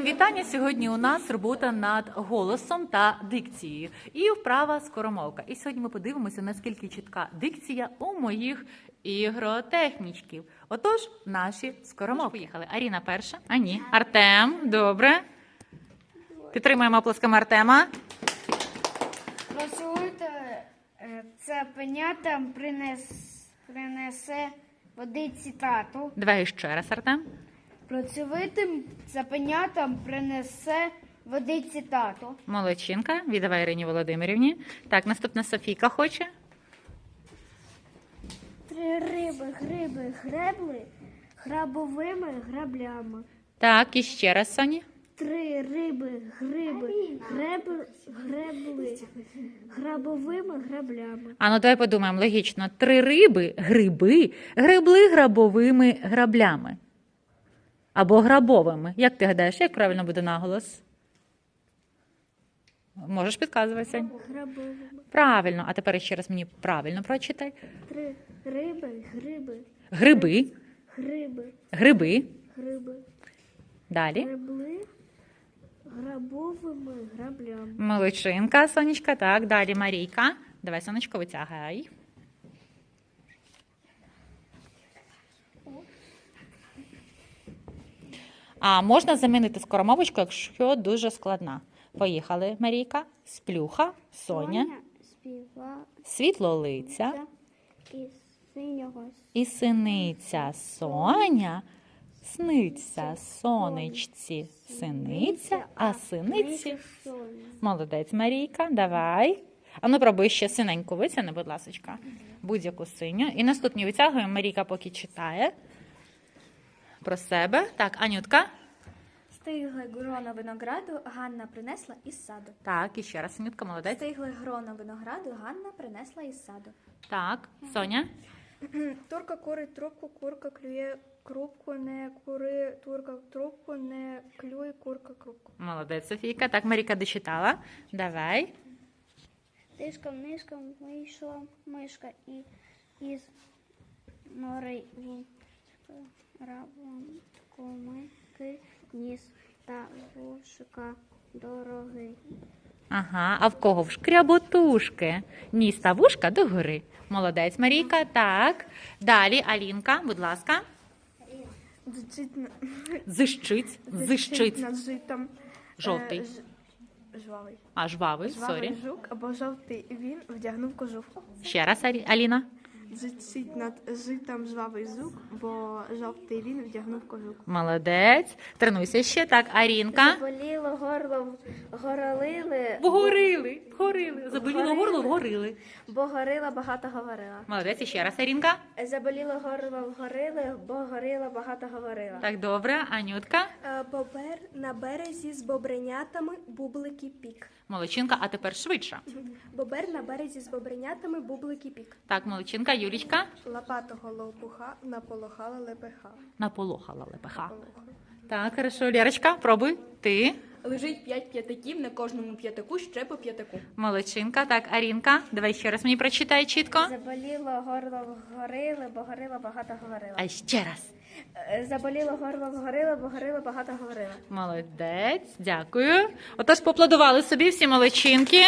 Всім вітання! Сьогодні у нас робота над голосом та дикцією і вправа скоромовка. І сьогодні ми подивимося, наскільки чітка дикція у моїх ігротехнічків. Отож, наші скоромовки. Поїхали. Аріна перша. А ні. Артем, добре. Підтримуємо оплесками Артема. Працюйте, е, це пенята принес, принесе водиці тату. Давай ще раз, Артем. Працьовитим цапенятам принесе водиці тату. Молодчинка. Віддавай Ірині Володимирівні. Так, наступна Софійка хоче. Три риби, гриби, гребли грабовими граблями. Так, і ще раз, Соні. Три риби, гриби, гребли, гребли грабовими граблями. А ну давай подумаємо логічно. Три риби, гриби, грибли грабовими граблями. Або грабовими. Як ти гадаєш, як правильно буде наголос? Можеш підказувати. Сань? Грабовими. Правильно. А тепер ще раз мені правильно прочитай. Три риби, гриби, Гриби, гриби, гриби. гриби. Далі. Гребли грабовими граблями. Молодчинка, сонечка. Так, далі Марійка. Давай, сонечко, витягай. А можна замінити скоромовочку, якщо дуже складна. Поїхали, Марійка. Сплюха, Соня, співа світлолиця синього і синиця. Соня. Сниться сонечці, синиця, а синиці. Молодець, Марійка, давай. А ну пробуй ще синеньку витягни, будь ласочка. Будь-яку синю. І наступні витягуємо. Марійка поки читає про себе. Так, Анютка. Стигле грона винограду Ганна принесла із саду. Так, і ще раз, Анютка, молодець. Стигле грона винограду Ганна принесла із саду. Так, Соня. Турка курить трубку, курка клює крупку, не кури, турка трубку, не клює курка крупку. Молодець, Софійка. Так, Марійка дочитала. Давай. Тишком нишком вийшла мишка і із нори равом комики ніс та вушка дороги. Ага, а в кого в шкряботушки? Ніс та вушка догори. Молодець, Марійка. Так. Далі, Алінка, будь ласка. Дзичить на- Зищить, зищить. над житом. Жовтий. Е, ж- Жвавий. А, жвавий, Жвавий сорі. жук або жовтий. Він вдягнув кожух. Ще раз, Арі- Аліна. Дзичить над житом жвавий зук, бо жовтий він вдягнув кожух. Молодець. Тренуйся ще. Так, Арінка. Боліло горло, горолили, Вгорили, вгорили. Заболіло горло, вгорили. Бо горила багато говорила. Молодець, і ще раз, Арінка. Заболіло горло вгорили, бо горила багато говорила. Так, добре. Анютка. Е, Бобер на березі з бобренятами бублики пік. Молодчинка, а тепер швидше. Бобер на березі з бобренятами бублики пік. Так, молодчинка, Юлічка. Лопатого лопуха наполохала лепеха. Наполохала лепеха. Так, хорошо, Лєрочка, пробуй. Ти. Лежить п'ять п'ятаків, на кожному п'ятаку ще по п'ятаку. Молодчинка. Так, Арінка. Давай ще раз мені прочитай чітко. Заболіло горло вгорили, бо горила багато говорила. А ще раз. Е, Заболіло горло вгорили, бо горила багато говорила. Молодець, дякую. Отож, поплодували собі всі молодчинки.